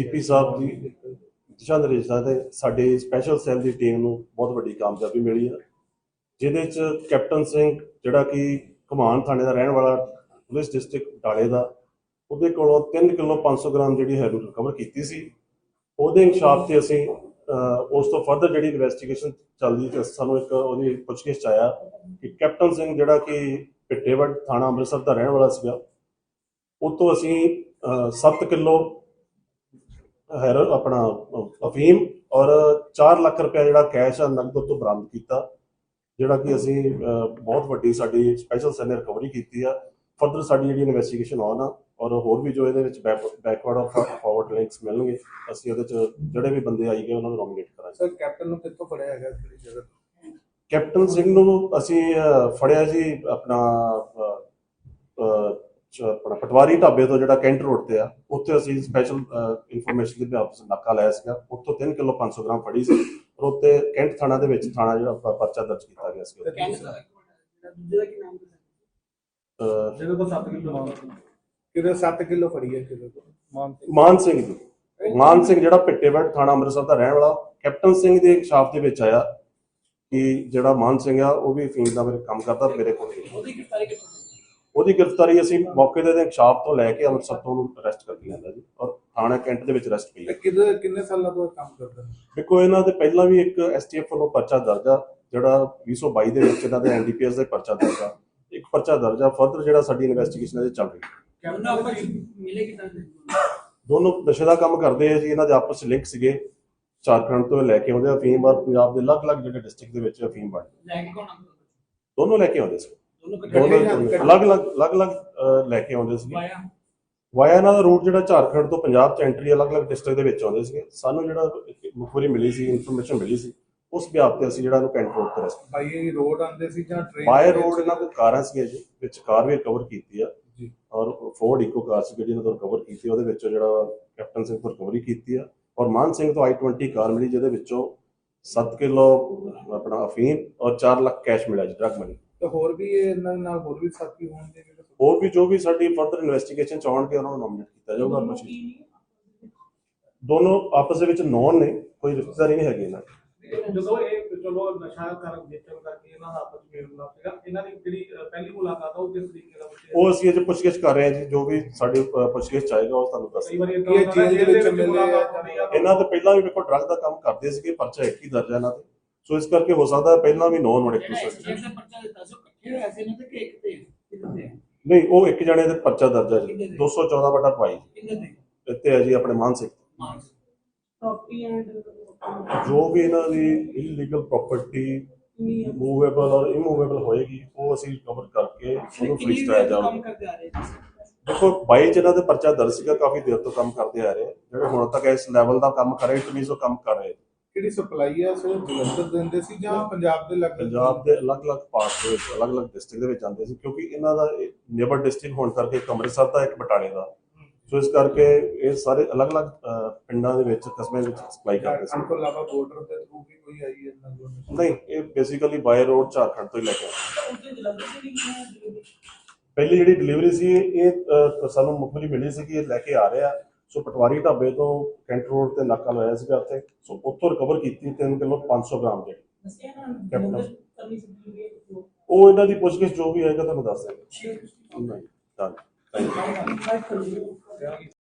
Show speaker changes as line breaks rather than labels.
GP ਸਾਹਿਬ ਦੀ ਦਿਸ਼ਾ ਨਿਰਦੇਸ਼ਾਂ ਤੇ ਸਾਡੇ ਸਪੈਸ਼ਲ ਸੈੱਲ ਦੀ ਟੀਮ ਨੂੰ ਬਹੁਤ ਵੱਡੀ ਕਾਮਯਾਬੀ ਮਿਲੀ ਹੈ ਜਿਹਦੇ ਚ ਕੈਪਟਨ ਸਿੰਘ, ਜਿਹੜਾ ਕਿ ਘਮਾਨ ਥਾਣੇ ਦਾ ਰਹਿਣ ਵਾਲਾ, ਪੁਲਿਸ ਡਿਸਟ੍ਰਿਕਟ ਬਟਾਲੇ ਦਾ, ਉਹਦੇ ਕੋਲੋਂ 3 ਕਿਲੋ 500 ਗ੍ਰਾਮ ਜਿਹੜੀ ਹੈਰੋਇਨ ਰਿਕਵਰ ਕੀਤੀ ਸੀ। ਉਹਦੇ ਇਨਸ਼ਾਫ ਤੇ ਅਸੀਂ ਉਸ ਤੋਂ ਫਰਦਰ ਜਿਹੜੀ ਇਨਵੈਸਟੀਗੇਸ਼ਨ ਚੱਲਦੀ ਤੇ ਸਾਨੂੰ ਇੱਕ ਉਹਦੀ ਪੁੱਛਗਿੱਛ 'ਚ ਆਇਆ ਕਿ ਕੈਪਟਨ ਸਿੰਘ ਜਿਹੜਾ ਕਿ ਪਿੱਟੇਵੜ ਥਾਣਾ ਅੰਮ੍ਰਿਤਸਰ ਦਾ ਰਹਿਣ ਵਾਲਾ ਸੀਗਾ, ਉਹ ਤੋਂ ਅਸੀਂ 7 ਕਿਲੋ ਹੈਰ ਆਪਣਾ ਅਫੀਮ ਔਰ 4 ਲੱਖ ਰੁਪਏ ਜਿਹੜਾ ਕੈਸ਼ ਆ ਉਹ ਤੋਂ ਬਰਾਮਦ ਕੀਤਾ ਜਿਹੜਾ ਕਿ ਅਸੀਂ ਬਹੁਤ ਵੱਡੀ ਸਾਡੀ ਸਪੈਸ਼ਲ ਸੈੱਲ ਨੇ ਰਿਕਵਰੀ ਕੀਤੀ ਆ ਫਰਦਰ ਸਾਡੀ ਜਿਹੜੀ ਇਨਵੈਸਟੀਗੇਸ਼ਨ ਆਨ ਆ ਔਰ ਹੋਰ ਵੀ ਜੋ ਇਹਦੇ ਵਿੱਚ ਬੈਕਵਰਡ ਔਰ ਫਾਰਵਰਡ ਲਿੰਕਸ ਮਿਲਣਗੇ ਅਸੀਂ ਉਹਦੇ ਚ ਜਿਹੜੇ ਵੀ ਬੰਦੇ ਆਈ ਗਏ ਉਹਨਾਂ ਨੂੰ ਨੋਮੀਨੇਟ ਕਰਾਂਗੇ
ਸਰ ਕੈਪਟਨ ਨੂੰ ਕਿੱਥੋਂ ਫੜਿਆ ਹੈਗਾ ਕਿਹੜੀ ਜਗ੍ਹਾ ਤੋਂ?
ਕੈਪਟਨ ਸਿੰਘ ਨੂੰ ਅਸੀਂ ਫੜਿਆ ਜੀ ਆਪਣਾ ਆਪਣਾ ਪਟਵਾਰੀ ਢਾਬੇ ਤੋਂ ਜਿਹੜਾ ਕੈਂਟ ਰੋਡ ਤੇ ਆ ਉੱਥੇ ਅਸੀਂ ਸਪੈਸ਼ਲ ਇਨਫੋਰਮੇਸ਼ਨ ਦੇ ਤੋਂ ਨਾਕਾ ਲਾਇਆ ਸੀਗਾ। ਉੱਥੋਂ 3 ਕਿਲੋ 500 ਗ੍ਰਾਮ ਫੜੀ ਸੀ ਔਰ ਉੱਤੇ ਕੈਂਟ ਥਾਣਾ ਦੇ ਵਿੱਚ ਥਾਣਾ ਜਿਹੜਾ ਪਰਚਾ ਦਰਜ ਕੀਤਾ ਗਿਆ ਸੀ
ਦੂਜੇ ਦਾ ਕੀ ਨਾਮ
ਜਿਹਦੇ ਕੋਲ 7 ਕਿਲੋ ਮਾਲ
ਕਿਹਦੇ 7 ਕਿਲੋ ਫੜੀ ਹੈ ਕਿਹਦੇ ਕੋਲ?
ਮਾਨ
ਮਾਨ ਸਿੰਘ ਜੀ। ਮਾਨ ਸਿੰਘ ਜਿਹੜਾ ਪਿੱਟੇਵੜ ਥਾਣਾ ਅੰਮ੍ਰਿਤਸਰ ਦਾ ਰਹਿਣ ਵਾਲਾ ਕੈਪਟਨ ਸਿੰਘ ਦੇ ਇਨਕਸ਼ਾਫ ਦੇ ਵਿੱਚ ਆਇਆ ਕਿ ਜਿਹੜਾ ਮਾਨ ਸਿੰਘ ਆ ਉਹ ਵੀ ਫੀਲਡ ਦਾ ਮੇਰੇ ਕੰਮ ਕਰਦਾ ਮੇਰੇ ਕੋਲ।
ਉਹਦੀ ਗ੍ਰਿਫਤਾਰੀ ਕਿੱਥੋਂ
ਉਹਦੀ ਗ੍ਰਿਫਤਾਰੀ ਅਸੀਂ ਮੌਕੇ ਦੇ ਇਨਕਸ਼ਾਫ ਤੋਂ ਲੈ ਕੇ ਅੰਮ੍ਰਿਤਸਰ ਤੋਂ ਉਹਨੂੰ ਅਰੈਸਟ ਕਰਕੇ ਲਿਆਂਦਾ ਜੀ ਔਰ ਥਾਣਾ ਕੈਂਟ ਦੇ ਵਿੱਚ ਅਰੈਸਟ ਪਈ
ਤੇ ਕਿਹਦੇ ਕਿੰਨੇ ਸਾਲਾਂ ਤੋਂ ਇਹ ਕੰਮ ਕਰਦਾ
ਦੇਖੋ ਇਹਨਾਂ ਦੇ ਪਹਿਲਾਂ ਵੀ ਇੱਕ ਐਸਟੀਐਫ ਵੱਲੋਂ ਪਰਚਾ ਦਰਜ ਆ ਜਿਹੜਾ 2022 ਦੇ ਵਿੱਚ ਇਹਨਾਂ ਦੇ ਐਨਡੀਪੀਐਸ ਦਾ ਪਰਚਾ ਦਰਜ ਆ। ਇੱਕ ਪਰਚਾ ਦਰਜ ਆ ਫਰਦਰ ਜਿਹੜਾ ਸਾਡੀ ਇਨਵੈਸਟੀਗੇਸ਼ਨ ਇਹਦੇ ਚੱਲ ਰਹੀ ਹੈ।
ਉਹਨਾਂ ਆਪਸ ਵਿੱਚ ਮਿਲੇ ਕਿਦਾਂ
ਦੋਨੋਂ ਨਸ਼ੇ ਦਾ ਕੰਮ ਕਰਦੇ ਆ ਜੀ ਇਹਨਾਂ ਦੇ ਆਪਸ ਵਿੱਚ ਲਿੰਕ ਸੀਗੇ। ਝਾਰਖੰਡ ਤੋਂ ਲੈ ਕੇ ਆਉਂਦੇ ਆ ਅਫੀਮ ਔਰ ਪੰਜਾਬ ਦੇ ਅਲੱਗ-ਅਲੱਗ ਜਿਹੜੇ ਡਿਸਟ੍ਰਿਕਟ ਦੇ ਵਿੱਚ ਅਫੀਮ ਵੰਡ
ਲੈ ਕੇ ਕੌਣ ਆਉਂਦਾ?
ਦੋਨੋਂ ਲੈ ਕੇ ਆਉਂਦੇ ਸੀ
ਦੋਨੋਂ ਇਕੱਠੇ
ਅਲੱਗ-ਅਲੱਗ ਅਲੱਗ-ਅਲੱਗ ਅਹ, ਲੈ ਕੇ ਆਉਂਦੇ ਸੀ
ਵਾਇਆ।
ਇਹਨਾਂ ਦਾ ਰੂਟ ਜਿਹੜਾ ਝਾਰਖੰਡ ਤੋਂ ਪੰਜਾਬ ਚ ਐਂਟਰੀ ਅਲੱਗ-ਅਲੱਗ ਡਿਸਟ੍ਰਿਕਟ ਦੇ ਵਿੱਚ ਆਉਂਦੇ ਸੀਗੇ। ਸਾਨੂੰ ਜਿਹੜਾ ਮੁਖਬਰੀ ਮਿਲੀ ਸੀ ਇਨਫੋਰਮੇਸ਼ਨ ਮਿਲੀ ਸੀ ਉਸ ਬਿਆਪ ਤੇ ਅਸੀਂ ਜਿਹੜਾ ਇਹਨੂੰ ਕੈਂਟ ਰੋਡ ਤੇ ਰੈਸਟ
ਬਾਈ ਰੋਡ ਆਉਂਦੇ ਸੀ ਜਾਂ ਟ੍ਰੇਨ
ਬਾਏ ਰੋਡ ਇਹਨਾਂ ਕੋਲ ਕਾਰਾਂ ਸੀਗੀਆਂ ਜੀ ਵਿੱਚ ਕਾਰ ਵੀ ਰਿਕਵਰ ਕੀਤੀ ਆ।
ਜੀ।
ਔਰ ਫੋਰਡ ਇਕੋ ਕਾਰ ਸੀ ਜਿਹੜੀ ਇਹਨਾਂ ਤੋਂ ਰਿਕਵਰ ਕੀਤੀ ਉਹਦੇ ਵਿੱਚੋਂ ਜਿਹੜਾ ਕੈਪਟਨ ਸਿੰਘ ਤੋਂ ਰਿਕਵਰੀ ਕੀਤੀ ਆ। ਔਰ ਮਾਨ ਸਿੰਘ ਤੋਂ i20 ਕਾਰ ਮਿਲੀ ਜਿਹਦੇ ਵਿੱਚੋਂ 7 ਕਿਲੋ ਆਪਣਾ ਅਫੀਮ ਔਰ 4 ਲੱਖ ਕੈਸ਼ ਮਿਲਿਆ ਜੀ ਡਰਗ ਮਨੀ
ਤੇ ਹੋਰ ਵੀ ਇਹ ਇਹਨਾਂ ਨਾਲ ਹੋਰ ਵੀ ਸਾਥੀ ਹੋਣਗੇ ਜਿਹੜੇ
ਹੋਰ ਵੀ ਜੋ ਵੀ ਸਾਡੀ ਫਰਦਰ ਇਨਵੈਸਟੀਗੇਸ਼ਨ ਚ ਆਉਣਗੇ ਉਹਨਾਂ ਨੂੰ ਨੋਮੀਨੇਟ ਕੀਤਾ ਜਾਊਗਾ।
ਨਹੀਂ
ਦੋਨੋਂ ਆਪਸ ਦੇ ਵਿੱਚ ਨੌਨ ਨੇ ਕੋਈ ਰਿਸ਼ਤੇਦਾਰੀ ਨਹੀਂ ਹੈਗੀ ਇਹਨਾਂ ਦੀ।
ਜਦੋਂ ਇਹ ਚਲੋ ਨਸ਼ਾ ਕਰ ਵੇਚਣ ਕਰਕੇ ਇਹਨਾਂ ਦਾ ਆਪਸ ਵਿੱਚ ਮਿਲਣਾ ਸੀਗਾ ਇਹਨਾਂ ਦੀ ਜਿਹੜੀ ਪਹਿਲੀ ਮੁਲਾਕਾਤ ਆ ਉਹ ਕਿਸ ਤਰੀਕੇ ਦਾ ਬੱਚੇ
ਉਹ ਅਸੀਂ ਅਜੇ ਪੁੱਛਗਿੱਛ ਕਰ ਰਹੇ ਹਾਂ ਜੀ ਜੋ ਵੀ ਸਾਡੇ ਪੁੱਛਗਿੱਛ ਚ ਆਏਗਾ ਉਹ ਤੁਹਾਨੂੰ ਦੱਸ
ਕਈ ਵਾਰੀ
ਕੀ ਇਹ ਜੇਲ੍ਹ ਦੇ ਵਿੱਚ ਮਿਲੇ
ਮੁਲਾਕਾਤ ਹੁੰਦੀ ਆ
ਇਹਨਾਂ ਦੇ ਪਹਿਲਾਂ ਵੀ ਵੇਖੋ ਡਰਗ ਦਾ ਕੰਮ ਕਰਦੇ ਸੀਗੇ ਪਰਚਾ ਇੱਕ ਹੀ ਦਰਜ ਹੈ ਇਹਨਾਂ ਤੇ। ਸੋ ਇਸ ਕਰਕੇ ਹੋ ਸਕਦਾ ਪਹਿਲਾਂ ਵੀ ਨੌਨ ਪੁਲਿਸ
ਐਸਟੀਐਫ ਦਾ ਪਰਚਾ ਦਿੱਤਾ ਸੀ ਇਕੱਠੇ ਹੋਏ ਸੀ ਨਾ ਤੇ ਕਿ ਇੱਕ ਤੇ
ਨਹੀਂ ਉਹ ਇੱਕ ਜਣੇ ਦੇ ਪਰਚਾ ਦਰਜ ਹੈ ਜੀ। 214 ਬਟਾ ਪਾਈ
ਕਿੰਨੇ ਤੇ
ਇੱਥੇ ਹੈ ਜੀ ਆਪਣੇ ਮਾਨਸਿਕ ਜੋ ਵੀ ਇਹਨਾਂ ਦੀ ਇਲੀਗਲ ਪ੍ਰਾਪਰਟੀ ਮੂਵੇਬਲ ਔਰ ਇਮੂਵੇਬਲ ਹੋਏਗੀ ਉਹ ਅਸੀਂ ਕਵਰ ਕਰਕੇ ਉਹਨੂੰ ਫ੍ਰੀਜ਼ ਕਰਾਇਆ ਜਾਊਗਾ
ਕੰਮ ਕਰਦੇ ਆ ਰਹੇ ਸੀ
ਦੇਖੋ 22 ਚ ਇਹਨਾਂ ਦੇ ਪਰਚਾ ਦਰਜ ਸੀਗਾ ਕਾਫੀ ਦੇਰ ਤੋਂ ਕੰਮ ਕਰਦੇ ਆ ਰਹੇ। ਜਿਹੜੇ ਹੁਣ ਤੱਕ ਇਸ ਲੈਵਲ ਦਾ ਕੰਮ ਕਰ ਰਹੇ ਟਵੀਜ਼ ਉਹ ਕੰਮ ਕਰ ਰਹੇ
ਕਿਹੜੀ ਸਪਲਾਈ ਆ? ਸੋ ਜਲੰਧਰ ਦਿੰਦੇ ਸੀ ਜਾਂ ਪੰਜਾਬ ਦੇ ਲੱਗ
ਪੰਜਾਬ ਦੇ ਅਲੱਗ-ਅਲੱਗ ਪਾਰਟ ਦੇ ਵਿੱਚ ਅਲੱਗ-ਅਲੱਗ ਡਿਸਟ੍ਰਿਕਟ ਦੇ ਵਿੱਚ ਆਉਂਦੇ ਸੀ ਕਿਉਂਕਿ ਇਹਨਾਂ ਦਾ ਨੇਬਰ ਡਿਸਟ੍ਰਿਕਟ ਹੋਣ ਕਰਕੇ ਇੱਕ ਅੰਮ੍ਰਿਤਸਰ ਦਾ ਇੱਕ ਬਟਾਲੇ ਦਾ। ਸੋ ਇਸ ਕਰਕੇ ਇਹ ਸਾਰੇ ਅਲੱਗ-ਅਲੱਗ ਪਿੰਡਾਂ ਦੇ ਵਿੱਚ ਕਸਬਿਆਂ ਵਿੱਚ ਸਪਲਾਈ ਕਰਦੇ ਸੀ।
ਝਾਰਖੰਡ ਤੋਂ ਇਲਾਵਾ ਬਾਰਡਰ ਦੇ ਥਰੂ ਵੀ ਕੋਈ ਆਈ ਇਹਨਾਂ ਕੋਲ
ਨਹੀਂ ਇਹ ਬੇਸਿਕਲੀ ਬਾਈ ਰੋਡ ਝਾਰਖੰਡ ਤੋਂ ਹੀ ਲੈ ਕੇ ਆਉਂਦੇ
ਉਹਦੇ ਜਲੰਧਰ ਦੇ ਵੀ ਹੈ delivery?
ਪਹਿਲੀ ਜਿਹੜੀ ਡਿਲੀਵਰੀ ਸੀ ਇਹ ਸਾਨੂੰ ਮੁਖਬਰੀ ਮਿਲੀ ਸੀ ਕਿ ਇਹ ਲੈ ਕੇ ਆ ਰਿਹਾ। ਸੋ ਪਟਵਾਰੀ ਢਾਬੇ ਤੋਂ ਕੈਂਟ ਰੋਡ ਤੇ ਨਾਕਾ ਲਾਇਆ ਸੀਗਾ ਉੱਥੇ। ਸੋ ਉੱਥੋਂ ਰਿਕਵਰ ਕੀਤੀ 3 ਕਿਲੋ 500 ਗ੍ਰਾਮ
delivery?
ਉਹ ਇਹਨਾਂ ਦੀ ਪੁੱਛਗਿੱਛ ਜੋ ਵੀ ਆਏਗਾ ਤੁਹਾਨੂੰ ਦੱਸ ਦੇਣਗੇ ਨਹੀਂ ਤਾਂ